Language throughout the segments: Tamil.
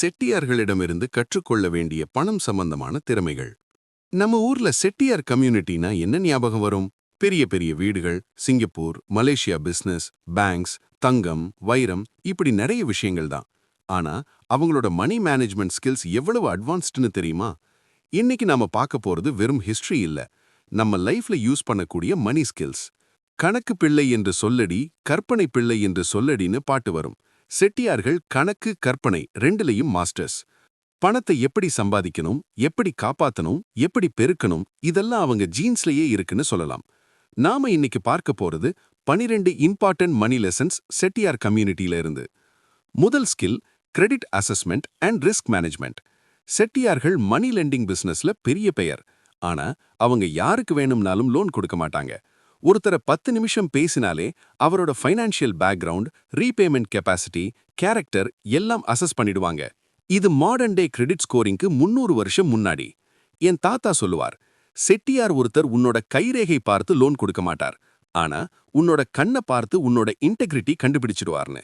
செட்டியார்களிடமிருந்து கற்றுக்கொள்ள வேண்டிய பணம் சம்பந்தமான திறமைகள். நம்ம ஊர்ல செட்டியார் கம்யூனிட்டினா என்ன ஞாபகம் வரும்? பெரிய பெரிய வீடுகள் சிங்கப்பூர் மலேசியா பிசினஸ் பேங்க்ஸ் தங்கம் வைரம் இப்படி நிறைய விஷயங்கள் தான். ஆனா அவங்களோட மணி மேனேஜ்மெண்ட் ஸ்கில்ஸ் எவ்வளவு அட்வான்ஸ்டுன்னு தெரியுமா? இன்னைக்கு நாம பார்க்க போறது வெறும் ஹிஸ்டரி இல்ல. நம்ம லைஃப்ல யூஸ் பண்ணக்கூடிய மணி ஸ்கில்ஸ். கணக்கு பிள்ளை என்று சொல்லடி கற்பனை பிள்ளை என்று சொல்லடின்னு பாட்டு வரும். செட்டியார்கள் கணக்கு கற்பனை ரெண்டுலையும் மாஸ்டர்ஸ். பணத்தை எப்படி சம்பாதிக்கணும் எப்படி காப்பாத்தணும் எப்படி பெருக்கணும் இதெல்லாம் அவங்க ஜீன்ஸ்லயே இருக்குன்னு சொல்லலாம். நாம இன்னைக்கு பார்க்க போறது பனிரெண்டு இம்பார்ட்டன்ட் மணி லெசன்ஸ் செட்டியார் கம்யூனிட்டியில இருந்து. முதல் skill credit assessment and risk management. செட்டியார்கள் money lending பிசினஸ்ல பெரிய பெயர். ஆனா அவங்க யாருக்கு வேணும்னாலும் லோன் கொடுக்க மாட்டாங்க. ஒருத்தரை பத்து நிமிஷம் பேசினாலே அவரோட financial background repayment capacity character எல்லாம் அசஸ் பண்ணிடுவாங்க. இது மாடர்ன் டே கிரெடிட் ஸ்கோரிங்க்கு முன்னூறு வருஷம் முன்னாடி. என் தாத்தா சொல்லுவார் செட்டியார் ஒருத்தர் உன்னோட கைரேகை பார்த்து லோன் கொடுக்க மாட்டார். ஆனா உன்னோட கண்ணை பார்த்து உன்னோட இன்டெகிரிட்டி கண்டுபிடிச்சிடுவார்னு.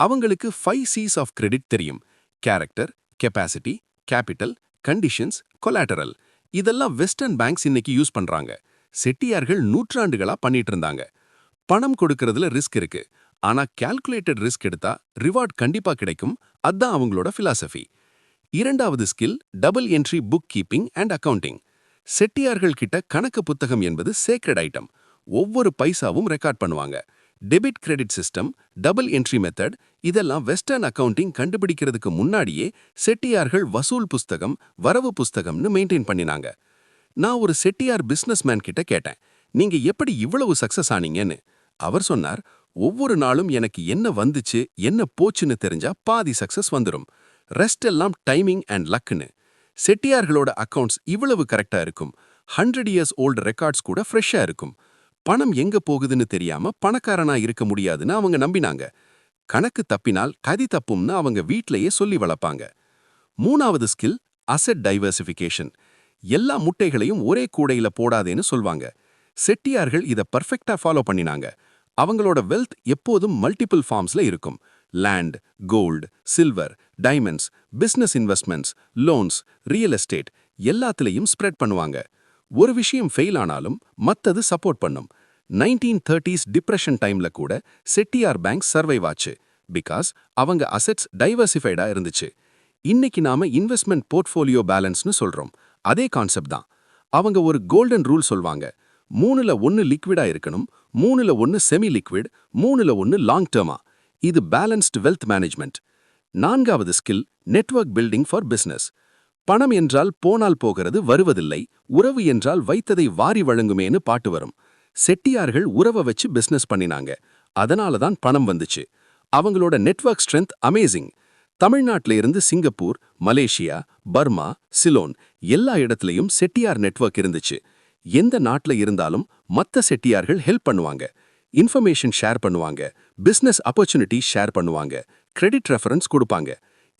அவங்களுக்கு ஃபைவ் சீஸ் ஆஃப் கிரெடிட் தெரியும். Character capacity capital conditions collateral இதெல்லாம் வெஸ்டர்ன் பேங்க்ஸ் இன்னைக்கு யூஸ் பண்றாங்க. செட்டியார்கள் நூற்றாண்டுகளா பண்ணிட்டு இருந்தாங்க பணம் கொடுக்கறதுல ரிஸ்க் இருக்கு. ஆனா கால்குலேட்டட் ரிஸ்க் எடுத்தா ரிவார்ட் கண்டிப்பா கிடைக்கும். அதான் அவங்களோட பிலாசபி இரண்டாவது skill double entry book keeping and accounting செட்டியார்கள் கிட்ட கணக்கு புத்தகம் என்பது சேக்ரட் ஐட்டம் ஒவ்வொரு பைசாவும் ரெக்கார்ட் பண்ணுவாங்க. Debit credit system double entry method இதெல்லாம் வெஸ்டர்ன் அக்கவுண்டிங் கண்டுபிடிக்கிறதுக்கு முன்னாடியே செட்டியார்கள் வசூல் புஸ்தகம் வரவு புஸ்தகம்னு மெயின்டைன் பண்ணினாங்க. நான் ஒரு செட்டியார் பிசினஸ்மேன் கிட்ட கேட்டேன் நீங்க எப்படி இவ்வளவு சக்சஸ் ஆனீங்கன்னு? அவர் சொன்னார் ஒவ்வொரு நாளும் எனக்கு என்ன வந்துச்சு என்ன போச்சுன்னு தெரிஞ்சா பாதி சக்சஸ் வந்துடும் ரெஸ்ட் எல்லாம் டைமிங் அண்ட் லக்குன்னு செட்டியார்களோட அக்கவுண்ட்ஸ் இவ்வளவு கரெக்டா இருக்கும். ஹண்ட்ரட் இயர்ஸ் ஓல்டு ரெக்கார்ட்ஸ் கூட ஃப்ரெஷ்ஷா இருக்கும். பணம் எங்க போகுதுன்னு தெரியாம பணக்காரனா இருக்க முடியாதுன்னு அவங்க நம்பினாங்க. கணக்கு தப்பினால் கதி தப்பும்னு அவங்க வீட்டிலேயே சொல்லி வளர்ப்பாங்க. மூணாவது ஸ்கில் அசெட் டைவர்சிஃபிகேஷன் எல்லா முட்டைகளையும் ஒரே கூடையில போடாதேன்னு சொல்வாங்க. செட்டியார்கள் இத பர்ஃபெக்டா ஃபாலோ பண்ணினாங்க. அவங்களோட வெல்த் எப்போதும் மல்டிபிள் ஃபார்ம்ஸ்ல இருக்கும். Land gold silver diamonds business investments loans real estate எல்லாத்துலேயும் ஸ்ப்ரெட் பண்ணுவாங்க. ஒரு விஷயம் ஃபெயில் ஆனாலும் மத்தது சப்போர்ட் பண்ணும். நைன்டீன் தேர்ட்டிஸ் டிப்ரெஷன் டைம்ல கூட செட்டியார் பேங்க் சர்வைவ் ஆச்சு. பிகாஸ் அவங்க அசெட்ஸ் டைவர்சிஃபைடா இருந்துச்சு. இன்னைக்கு நாம இன்வெஸ்ட்மெண்ட் போர்ட்ஃபோலியோ பேலன்ஸ்னு சொல்றோம். அதே கான்செப்ட் தான். அவங்க ஒரு கோல்டன் ரூல் சொல்வாங்க. மூணுல ஒன்னு லிக்விடா இருக்கணும் மூணுல ஒன்னு செமி லிக்விட் மூணுல ஒன்னு லாங் டேர்மா இது பேலன்ஸ்டு வெல்த் மேனேஜ்மெண்ட் நான்காவது skill network building for business பணம் என்றால் போனால் போகிறது வருவதில்லை. உறவு என்றால் வைத்ததை வாரி வழங்குமேன்னு பாட்டு வரும். செட்டியார்கள் உறவை வச்சு பிசினஸ் பண்ணினாங்க. அதனால தான் பணம் வந்துச்சு. அவங்களோட நெட்வொர்க் ஸ்ட்ரென்த் அமேசிங் தமிழ்நாட்டில இருந்து சிங்கப்பூர் மலேசியா பர்மா சிலோன் எல்லா இடத்துலையும் செட்டியார் நெட்வொர்க் இருந்துச்சு. எந்த நாட்டில் இருந்தாலும் மத்த செட்டியார்கள் ஹெல்ப் பண்ணுவாங்க. இன்ஃபர்மேஷன் ஷேர் பண்ணுவாங்க. பிசினஸ் ஆப்பர்ச்சுனிட்டி ஷேர் பண்ணுவாங்க. கிரெடிட் ரெஃபரன்ஸ் கொடுப்பாங்க.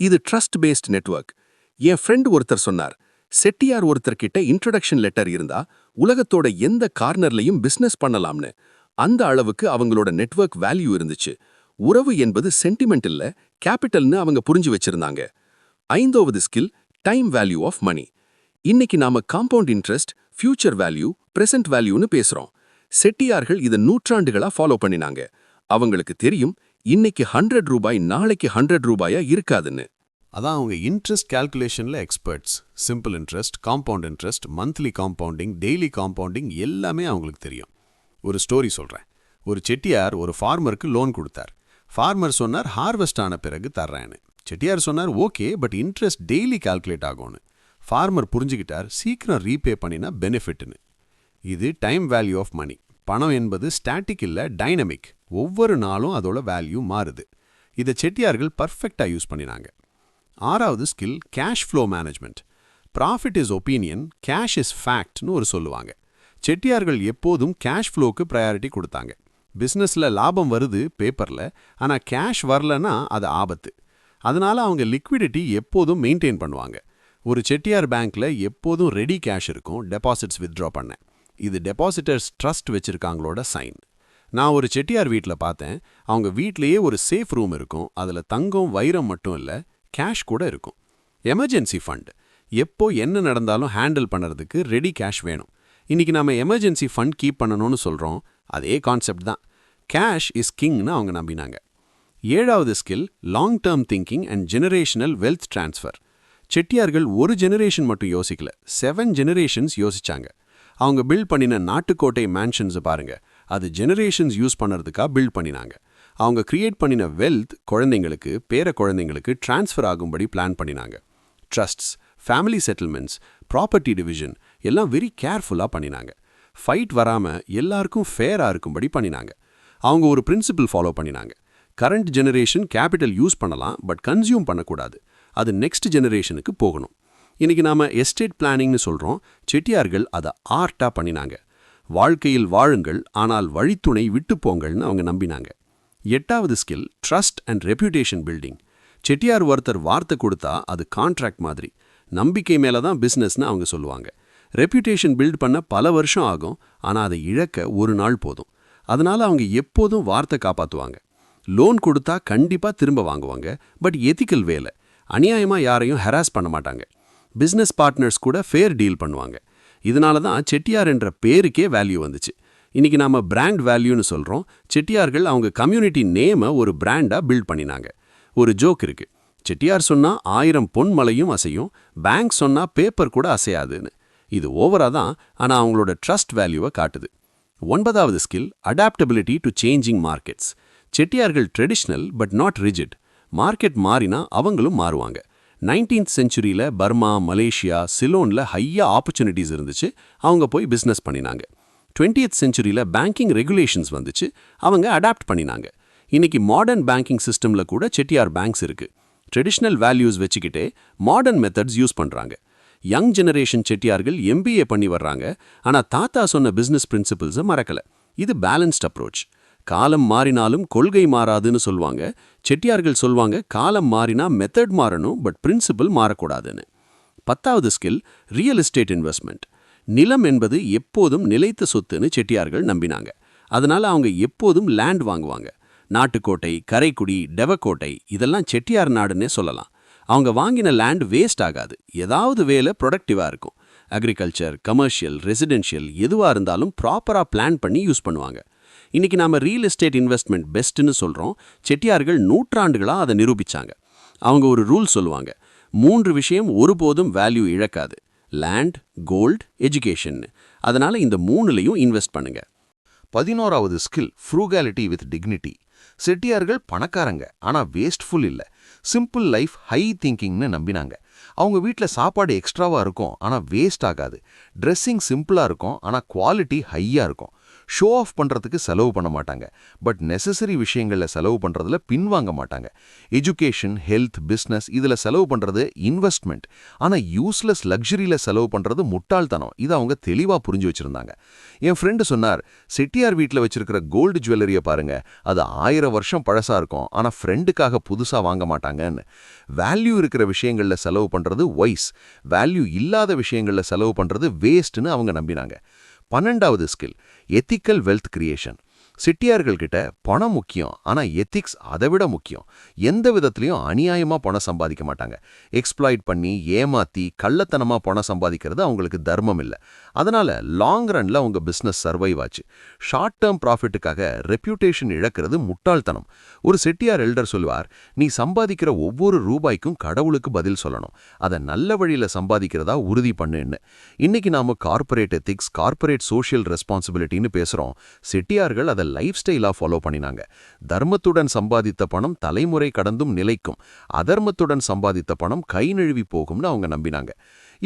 இது ட்ரஸ்ட் பேஸ்ட் நெட்வொர்க். என் ஃப்ரெண்ட் ஒருத்தர் சொன்னார் செட்டியார் ஒருத்தர் கிட்ட இன்ட்ரடக்ஷன் லெட்டர் இருந்தா உலகத்தோட எந்த கார்னர்லையும் பிசினஸ் பண்ணலாம்னு. அந்த அளவுக்கு அவங்களோட நெட்வொர்க் வேல்யூ இருந்துச்சு. உறவு என்பது சென்டிமெண்ட் இல்ல கேபிட்டல்னு அவங்க புரிஞ்சு வச்சிருந்தாங்க. ஐந்தாவது skill time value of money இன்னைக்கு நாம compound interest future value present வேல்யூன்னு பேசுறோம். செட்டியார்கள் இதை நூற்றாண்டுகளா ஃபாலோ பண்ணினாங்க. அவங்களுக்கு தெரியும் இன்னைக்கு ஹண்ட்ரட் ரூபாய் நாளைக்கு ஹண்ட்ரட் ரூபாயா இருக்காதுன்னு. அதான் அவங்க interest கால்குலேஷனில் experts simple interest compound interest monthly compounding daily compounding எல்லாமே அவங்களுக்கு தெரியும். ஒரு ஸ்டோரி சொல்கிறேன் ஒரு செட்டியார் ஒரு ஃபார்மருக்கு லோன் கொடுத்தார். ஃபார்மர் சொன்னார் ஹார்வெஸ்ட் ஆன பிறகு தர்றேன்னு. செட்டியார் சொன்னார் okay but interest daily calculate ஆகும்னு. ஃபார்மர் புரிஞ்சுக்கிட்டார் சீக்கிரம் ரீபே பண்ணினா பெனிஃபிட்னு இது டைம் வேல்யூ ஆஃப் மணி பணம் என்பது ஸ்டாட்டிக் இல்லை டைனமிக் ஒவ்வொரு நாளும் அதோட வேல்யூ மாறுது. இதை செட்டியார்கள் பர்ஃபெக்டாக யூஸ் பண்ணினாங்க. ஆறாவது skill cash flow management profit is opinion cash is ஃபேக்ட்னு ஒரு சொல்லுவாங்க. செட்டியார்கள் எப்போதும் கேஷ் ஃப்ளோக்கு ப்ரையாரிட்டி கொடுத்தாங்க. பிஸ்னஸில் லாபம் வருது பேப்பரில் ஆனால் கேஷ் வரலன்னா அது ஆபத்து. அதனால அவங்க லிக்விடிட்டி எப்போதும் மெயின்டைன் பண்ணுவாங்க. ஒரு செட்டியார் பேங்க்ல எப்போதும் ரெடி கேஷ் இருக்கும் டெபாசிட்ஸ் வித்ட்ரா பண்ண. இது டெபாசிட்டர்ஸ் ட்ரஸ்ட் வச்சிருக்காங்களோட சைன் நான் ஒரு செட்டியார் வீட்டில் பார்த்தேன் அவங்க வீட்லேயே ஒரு சேஃப் ரூம் இருக்கும் அதில் தங்கம் வைரம் மட்டும் இல்லை கேஷ் கூட இருக்கும். எமர்ஜென்சி ஃபண்ட் எப்போ என்ன நடந்தாலும் ஹேண்டில் பண்ணுறதுக்கு ரெடி கேஷ் வேணும். இன்னைக்கு நாம எமர்ஜென்சி ஃபண்ட் கீப் பண்ணணும்னு சொல்கிறோம் அதே கான்செப்ட் தான். கேஷ் இஸ் கிங்னு அவங்க நம்பினாங்க. ஏழாவது skill long term thinking and generational wealth transfer செட்டியார்கள் ஒரு ஜெனரேஷன் மட்டும் யோசிக்கல செவன் ஜெனரேஷன்ஸ் யோசிச்சாங்க. அவங்க பில்ட் பண்ணின நாட்டுக்கோட்டை மேன்ஷன்ஸை பாருங்க அது ஜெனரேஷன்ஸ் யூஸ் பண்ணுறதுக்காக பில்ட் பண்ணினாங்க. அவங்க கிரியேட் பண்ணின வெல்த் குழந்தைங்களுக்கு பேர குழந்தைங்களுக்கு ட்ரான்ஸ்ஃபர் ஆகும்படி பிளான் பண்ணினாங்க. Trusts family settlements property division எல்லாம் வெரி கேர்ஃபுல்லாக பண்ணினாங்க. ஃபைட் வராமல் எல்லாருக்கும் ஃபேராக இருக்கும்படி பண்ணினாங்க. அவங்க ஒரு பிரின்சிபல் ஃபாலோ பண்ணினாங்க. கரண்ட் ஜெனரேஷன் கேபிட்டல் யூஸ் பண்ணலாம் பட் கன்சியூம் பண்ணக்கூடாது. அது நெக்ஸ்ட் ஜெனரேஷனுக்கு போகணும். இன்னைக்கு நாம எஸ்டேட் பிளானிங்னு சொல்கிறோம் செட்டியார்கள் அதை ஆர்ட்டாக பண்ணினாங்க. வாழ்க்கையில் வாழுங்கள் ஆனால் வழித்துணை விட்டுப்போங்கள்னு அவங்க நம்பினாங்க. எட்டாவது skill trust and reputation building Chettiar ஒருத்தர் வார்த்தை கொடுத்தா அது கான்ட்ராக்ட் மாதிரி. நம்பிக்கை மேல தான் பிஸ்னஸ்னு அவங்க சொல்லுவாங்க. ரெப்யூட்டேஷன் பில்ட் பண்ண பல வருஷம் ஆகும். ஆனால் அதை இழக்க ஒரு நாள் போதும். அதனால அவங்க எப்போதும் வார்த்தை காப்பாற்றுவாங்க லோன் கொடுத்தா கண்டிப்பா திரும்ப வாங்குவாங்க. பட் எத்திக்கல் வேலை அநியாயமா யாரையும் ஹெராஸ் பண்ண மாட்டாங்க. பிஸ்னஸ் பார்ட்னர்ஸ் கூட ஃபேர் டீல் பண்ணுவாங்க. இதனால தான் செட்டியார் என்ற பேருக்கே வேல்யூ வந்துச்சு. இன்னைக்கு நாம பிராண்ட் வேல்யூன்னு சொல்றோம். செட்டியார்கள் அவங்க கம்யூனிட்டி நேமை ஒரு பிராண்டா பில்ட் பண்ணினாங்க. ஒரு ஜோக் இருக்கு. செட்டியார் சொன்னா ஆயிரம் பொன் மலையும் அசையும். பேங்க் சொன்னா பேப்பர் கூட அசையாதுன்னு. இது ஓவரா தான் ஆனா அவங்களோட ட்ரஸ்ட் வேல்யூவை காட்டுது. ஒன்பதாவது skill adaptability to changing markets செட்டியார்கள் traditional but not rigid market மாறினா அவங்களும் மாறுவாங்க. நைன்டீன்த் செஞ்சுரியில் பர்மா மலேசியா சிலோனில் ஹையா ஆப்பர்ச்சுனிட்டிஸ் இருந்துச்சு அவங்க போய் பிஸ்னஸ் பண்ணினாங்க. டுவெண்ட்டியத் செஞ்சுரியில் பேங்கிங் ரெகுலேஷன்ஸ் வந்துச்சு அவங்க அடாப்ட் பண்ணினாங்க. இன்னைக்கு மாடர்ன் பேங்கிங் சிஸ்டமில் கூட செட்டியார் பேங்க்ஸ் இருக்கு. ட்ரெடிஷ்னல் வேல்யூஸ் வச்சுக்கிட்டே மாடர்ன் மெத்தட்ஸ் யூஸ் பண்ணுறாங்க யங் ஜெனரேஷன் செட்டியார்கள் எம்பிஏ பண்ணி வர்றாங்க. ஆனால் தாத்தா சொன்ன பிஸ்னஸ் பிரின்சிபிள்ஸை மறக்கல. இது பேலன்ஸ்ட் அப்ரோச் காலம் மாறினாலும் கொள்கை மாறாதுன்னு சொல்லுவாங்க செட்டியார்கள் சொல்லுவாங்க காலம் மாறினா மெத்தட் மாறணும் பட் பிரின்சிபல் மாறக்கூடாதுன்னு. பத்தாவது ஸ்கில் ரியல் எஸ்டேட் இன்வெஸ்ட்மெண்ட் நிலம் என்பது எப்போதும் நிலைத்த சொத்துன்னு செட்டியார்கள் நம்பினாங்க. அதனால அவங்க எப்போதும் லேண்ட் வாங்குவாங்க. நாட்டுக்கோட்டை கரைக்குடி டெவக்கோட்டை இதெல்லாம் செட்டியார் நாடுன்னே சொல்லலாம். அவங்க வாங்கின லேண்ட் வேஸ்ட் ஆகாது. ஏதாவது வேலை ப்ரொடக்டிவாக இருக்கும். அக்ரிகல்ச்சர் கமர்ஷியல் ரெசிடென்ஷியல் எதுவாக இருந்தாலும் ப்ராப்பராக பிளான் பண்ணி யூஸ் பண்ணுவாங்க. இன்னைக்கு நாம ரியல் எஸ்டேட் இன்வெஸ்ட்மெண்ட் பெஸ்ட்டுன்னு சொல்றோம். செட்டியார்கள் நூற்றாண்டுகளா அதை நிரூபிச்சாங்க. அவங்க ஒரு ரூல் சொல்லுவாங்க. மூன்று விஷயம் ஒருபோதும் வேல்யூ இழக்காது. லேண்ட் கோல்ட் எஜுகேஷன் அதனால இந்த மூணுலையும் இன்வெஸ்ட் பண்ணுங்க. பதினோராவது ஸ்கில் ஃப்ரூகாலிட்டி வித் டிக்னிட்டி செட்டியார்கள் பணக்காரங்க ஆனா வேஸ்ட்ஃபுல் இல்ல. சிம்பிள் லைஃப் ஹை திங்கிங்னு நம்பினாங்க. அவங்க வீட்டில் சாப்பாடு எக்ஸ்ட்ராவா இருக்கும் ஆனா வேஸ்ட் ஆகாது. ட்ரெஸ்ஸிங் சிம்பிளா இருக்கும் ஆனா குவாலிட்டி ஹையா இருக்கும். ஷோ ஆஃப் பண்ணுறதுக்கு செலவு பண்ண மாட்டாங்க. பட் நெசசரி விஷயங்களில் செலவு பண்ணுறதுல பின்வாங்க மாட்டாங்க. எஜுகேஷன் ஹெல்த் பிஸ்னஸ் இதில் செலவு பண்ணுறது இன்வெஸ்ட்மெண்ட் ஆனால் யூஸ்லெஸ் லக்ஸரியில் செலவு பண்ணுறது முட்டாள்தனம். இதை அவங்க தெளிவாக புரிஞ்சு வச்சுருந்தாங்க. என் ஃப்ரெண்டு சொன்னார் செட்டியார் வீட்டில் வச்சிருக்கிற கோல்டு ஜுவல்லரியை பாருங்க. அது ஆயிரம் வருஷம் பழசாக இருக்கும். ஆனால் ஃப்ரெண்டுக்காக புதுசாக வாங்க மாட்டாங்கன்னு. வேல்யூ இருக்கிற விஷயங்கள்ல செலவு பண்ணுறது வைஸ் வேல்யூ இல்லாத விஷயங்களில் செலவு பண்ணுறது வேஸ்ட்னு அவங்க நம்பினாங்க. பன்னெண்டாவது ஸ்கில் எத்திக்கல் வெல்த் கிரியேஷன் சிட்டியார்கள்கிட்ட பணம் முக்கியம் ஆனால் எத்திக்ஸ் அதை விட முக்கியம். எந்த விதத்திலையும் அநியாயமா பணம் சம்பாதிக்க மாட்டாங்க. எக்ஸ்ப்ளாய்ட் பண்ணி ஏமாத்தி கள்ளத்தனமா பணம் சம்பாதிக்கிறது அவங்களுக்கு தர்மம் இல்லை. அதனால் லாங் ரனில் அவங்க பிசினஸ் சர்வைவ் ஆச்சு. ஷார்ட் டேர்ம் ப்ராஃபிட்டுக்காக ரெப்யூட்டேஷன் இழக்கிறது முட்டாள்தனம். ஒரு செட்டியார் எல்டர் சொல்வார் நீ சம்பாதிக்கிற ஒவ்வொரு ரூபாய்க்கும் கடவுளுக்கு பதில் சொல்லணும். அதை நல்ல வழியில சம்பாதிக்கிறதா உறுதி பண்ணுன்னு. இன்னைக்கு நாம கார்ப்பரேட் எத்திக்ஸ் கார்பரேட் சோஷியல் ரெஸ்பான்சிபிலிட்டின்னு பேசுறோம். செட்டியார்கள் அதை லைஃப் ஸ்டைலாக ஃபாலோ பண்ணினாங்க. தர்மத்துடன் சம்பாதித்த பணம் தலைமுறை கடந்தும் நிலைக்கும். அதர்மத்துடன் சம்பாதித்த பணம் கை நழுவி போகும்னு அவங்க நம்பினாங்க.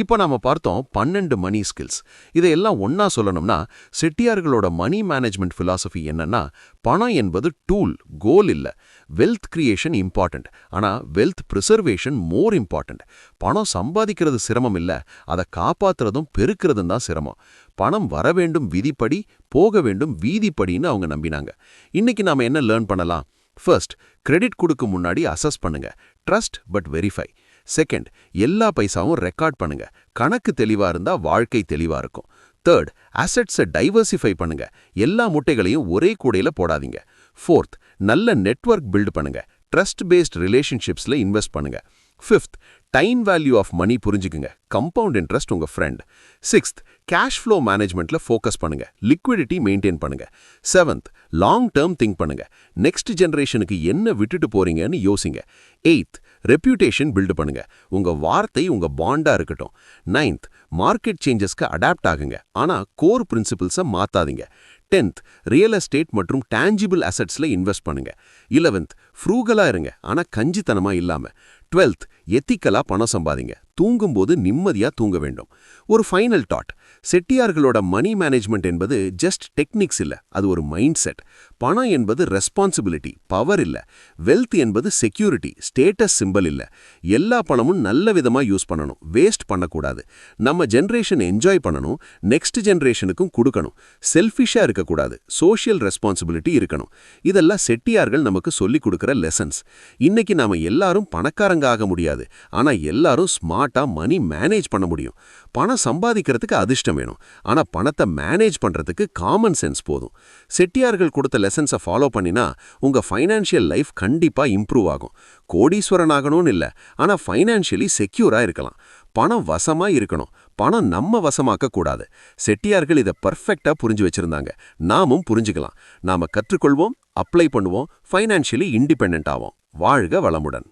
இப்போ நாம பார்த்தோம் பன்னெண்டு மணி ஸ்கில்ஸ் இதையெல்லாம் ஒன்னா சொல்லணும்னா செட்டியார்களோட மணி மேனேஜ்மெண்ட் ஃபிலாசபி என்னன்னா பணம் என்பது டூல் கோல் இல்ல. வெல்த் கிரியேஷன் இம்பார்ட்டண்ட் ஆனா வெல்த் ப்ரிசர்வேஷன் மோர் இம்பார்ட்டண்ட் பணம் சம்பாதிக்கிறது சிரமம் இல்ல. அதை காப்பாத்துறதும் பெருக்கிறதும் தான் சிரமம். பணம் வர வேண்டும் விதிப்படி போக வேண்டும் வீதிப்படின்னு அவங்க நம்பினாங்க. இன்னைக்கு நாம என்ன லேர்ன் பண்ணலாம்? ஃபர்ஸ்ட் கிரெடிட் கொடுக்க முன்னாடி அசஸ் பண்ணுங்க. ட்ரஸ்ட் பட் வெரிஃபை செகண்ட் எல்லா பைசாவும் ரெக்கார்ட் பண்ணுங்க. கணக்கு தெளிவா இருந்தா வாழ்க்கை தெளிவா இருக்கும். தேர்ட் அசட்ஸை டைவர்சிஃபை பண்ணுங்க. எல்லா முட்டைகளையும் ஒரே கூடையில போடாதீங்க. ஃபோர்த் நல்ல நெட்வொர்க் பில்ட் பண்ணுங்க. ட்ரஸ்ட் பேஸ்ட் ரிலேஷன்ஷிப்ஸ்ல இன்வெஸ்ட் பண்ணுங்க. Fifth time value of money புரிஞ்சுக்குங்க. கம்பவுண்ட் இன்ட்ரெஸ்ட் உங்க ஃப்ரெண்ட். சிக்ஸ்த் கேஷ் ஃப்ளோ மேனேஜ்மெண்ட்ல ஃபோக்கஸ் பண்ணுங்க. லிக்விடிட்டி மெயின்டைன் பண்ணுங்க. செவன்த் லாங் டேர்ம் திங்க் பண்ணுங்க. நெக்ஸ்ட் ஜெனரேஷனுக்கு என்ன விட்டுட்டு போறீங்கன்னு யோசிங்க. எயித் ரெப்யூட்டேஷன் பில்டு பண்ணுங்க. உங்க வார்த்தை உங்க பாண்டா இருக்கட்டும். நைன்த் மார்க்கெட் சேஞ்சஸ்க்கு அடாப்ட் ஆகுங்க. ஆனா கோர் பிரின்சிபிள்ஸை மாத்தாதீங்க. டென்த் ரியல் எஸ்டேட் மற்றும் டேஞ்சிபிள் அசட்ஸில் இன்வெஸ்ட் பண்ணுங்க. இலவன்த் ஃப்ரூகலா இருங்க. ஆனால் கஞ்சித்தனமா இல்லாமல் டுவெல்த் எத்திக்கலா பணம் சம்பாதிங்க. தூங்கும்போது நிம்மதியாக தூங்க வேண்டும். ஒரு ஃபைனல் டாட் செட்டியார்களோட மணி மேனேஜ்மெண்ட் என்பது ஜஸ்ட் டெக்னிக்ஸ் இல்ல. அது ஒரு மைண்ட் செட் பணம் என்பது ரெஸ்பான்சிபிலிட்டி பவர் இல்ல. வெல்த் என்பது செக்யூரிட்டி ஸ்டேட்டஸ் சிம்பல் இல்ல. எல்லா பணமும் நல்ல விதமா யூஸ் பண்ணணும். வேஸ்ட் பண்ணக்கூடாது. நம்ம ஜென்ரேஷன் என்ஜாய் பண்ணணும். நெக்ஸ்ட் ஜென்ரேஷனுக்கும் கொடுக்கணும். செல்ஃபிஷா இருக்கக்கூடாது. சோஷியல் ரெஸ்பான்சிபிலிட்டி இருக்கணும். இதெல்லாம் செட்டியார்கள் நமக்கு சொல்லிக் கொடுக்கிற லெசன்ஸ் இன்னைக்கு நாம எல்லாரும் பணக்காரங்க ஆக முடியாது. ஆனா எல்லாரும் ஸ்மார்ட்டா மணி மேனேஜ் பண்ண முடியும். பணம் சம்பாதிக்கிறதுக்கு அதிர்ஷ்டம் வேணும். ஆனா பணத்தை மேனேஜ் பண்றதுக்கு காமன் சென்ஸ் போதும். செட்டியார்கள் கொடுத்த லெசன்ஸை ஃபாலோ பண்ணினா உங்க ஃபைனான்ஷியல் லைஃப் கண்டிப்பா இம்ப்ரூவ் ஆகும். கோடீஸ்வரன் ஆகணும்னு இல்ல ஆனா ஃபைனான்ஷியலி செக்யூரா இருக்கலாம். பணம் வசமா இருக்கணும். பணம் நம்ம வசமாக்க கூடாது. செட்டியார்கள் இதை பர்ஃபெக்டாக புரிஞ்சு வச்சிருந்தாங்க. நாமும் புரிஞ்சுக்கலாம். நாம கற்றுக்கொள்வோம் அப்ளை பண்ணுவோம் ஃபைனான்ஷியலி இண்டிபெண்ட் ஆவோம். வாழ்க வளமுடன்.